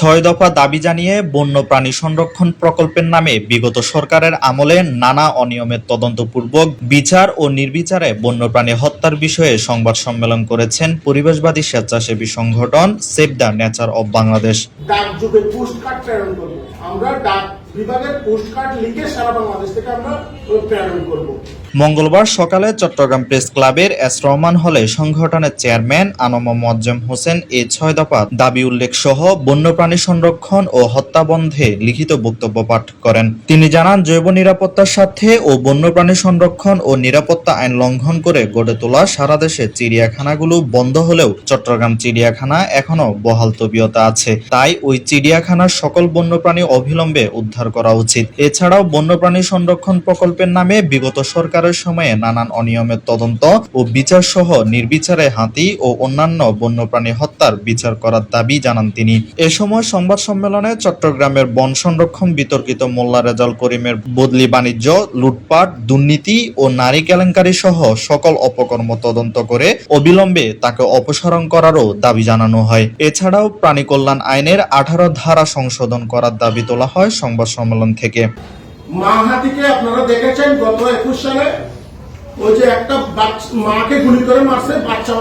ছয় দফা দাবি জানিয়ে বন্যপ্রাণী সংরক্ষণ প্রকল্পের নামে বিগত সরকারের আমলে নানা অনিয়মের তদন্তপূর্বক বিচার ও নির্বিচারে বন্যপ্রাণী হত্যার বিষয়ে সংবাদ সম্মেলন করেছেন পরিবেশবাদী স্বেচ্ছাসেবী সংগঠন save the nature of Bangladesh. আমরা বিভাগের পোস্ট কার্ড লিখে সারা বাংলাদেশ থেকে আমরা প্রেরণ করব। মঙ্গলবার সকালে চট্টগ্রাম প্রেস ক্লাবের এস রহমান হলে সংগঠনের চেয়ারম্যান আনম মোয়াজ্জেম হোসেন এ ছয় দফা দাবি উল্লেখ সহ বন্যপ্রাণী সংরক্ষণ ও হত্যা বন্ধে লিখিত বক্তব্য পাঠ করেন। তিনি জানান, জৈব নিরাপত্তার স্বার্থে ও বন্যপ্রাণী সংরক্ষণ ও নিরাপত্তা আইন লঙ্ঘন করে গড়ে তোলা সারা দেশে চিড়িয়াখানাগুলো বন্ধ হলেও চট্টগ্রাম চিড়িয়াখানা এখনও বহাল তবিয়তা আছে। তাই ওই চিড়িয়াখানার সকল বন্যপ্রাণী অবিলম্বে উদ্ধার করা উচিত। এছাড়াও বন্যপ্রাণী সংরক্ষণ প্রকল্পের নামে বিগত সরকারের সময়ে নানান অনিয়মের তদন্ত ও বিচার সহ নির্বিচারে হাতি ও অন্যান্য বন্যপ্রাণী হত্যার বিচার করার দাবি জানান তিনি। এ সময় সংবাদ সম্মেলনে চট্টগ্রামের বন সংরক্ষণ বিতর্কিত মোল্লা রেজাল করিমের বদলি বাণিজ্য, লুটপাট, দুর্নীতি ও নারী কেলেঙ্কারি সহ সকল অপকর্ম তদন্ত করে অবিলম্বে তাকে অপসারণ করারও দাবি জানানো হয়। এছাড়াও প্রাণী কল্যাণ আইনের আঠারো ধারা সংশোধন করার দাবি তোলা হয় সংবাদ সম্মেলন থেকে। মা হাতিকে আপনারা দেখেছেন গত একুশ সালে? ওই যে একটা মাকে গুলি করে মারছে, বাচ্চা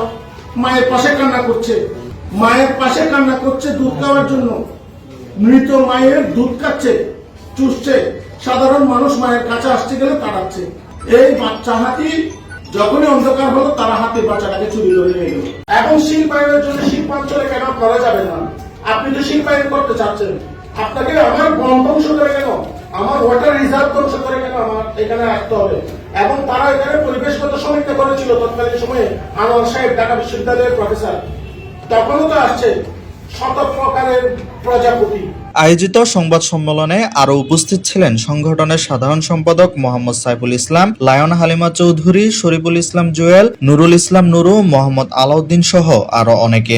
মায়ের পাশে কান্না করছে। মায়ের পাশে কান্না করছে দুধ খাওয়ার জন্য। মৃত মায়ের দুধ চুষছে। সাধারণ মানুষ মায়ের কাছে আসতে গেলে তাড়াচ্ছে। এই বাচ্চা হাতি যখনই অন্ধকার হলো, তারা হাতে বাচ্চাটাকে চুরি করে নিয়ে এখন শিল্পায়নের জন্য শিল্পাঞ্চলে কেন করা যাবে না? আপনি তো শিল্পায়ন করতে চাচ্ছেন। আপনাকে আমার বন ধ্বংস করে কেন আমার ওয়াটার রিজার্ভ ধ্বংস করে কেন আমার এখানে আসতে হবে। এবং তারা এখানে পরিবেশগত সমীক্ষা করেছিল তৎকালীন সময়ে, আনোয়ার সাহেব, ঢাকা বিশ্ববিদ্যালয়ের প্রফেসর তখনও তো আসছে শত প্রকারের প্রজাপতি। আয়োজিত সংবাদ সম্মেলনে আরও উপস্থিত ছিলেন সংগঠনের সাধারণ সম্পাদক মোহাম্মদ সাইফুল ইসলাম, লায়ন হালিমা চৌধুরী, শরীফুল ইসলাম জুয়েল, নুরুল ইসলাম নুরু, মোহাম্মদ আলাউদ্দিন সহ আরও অনেকে।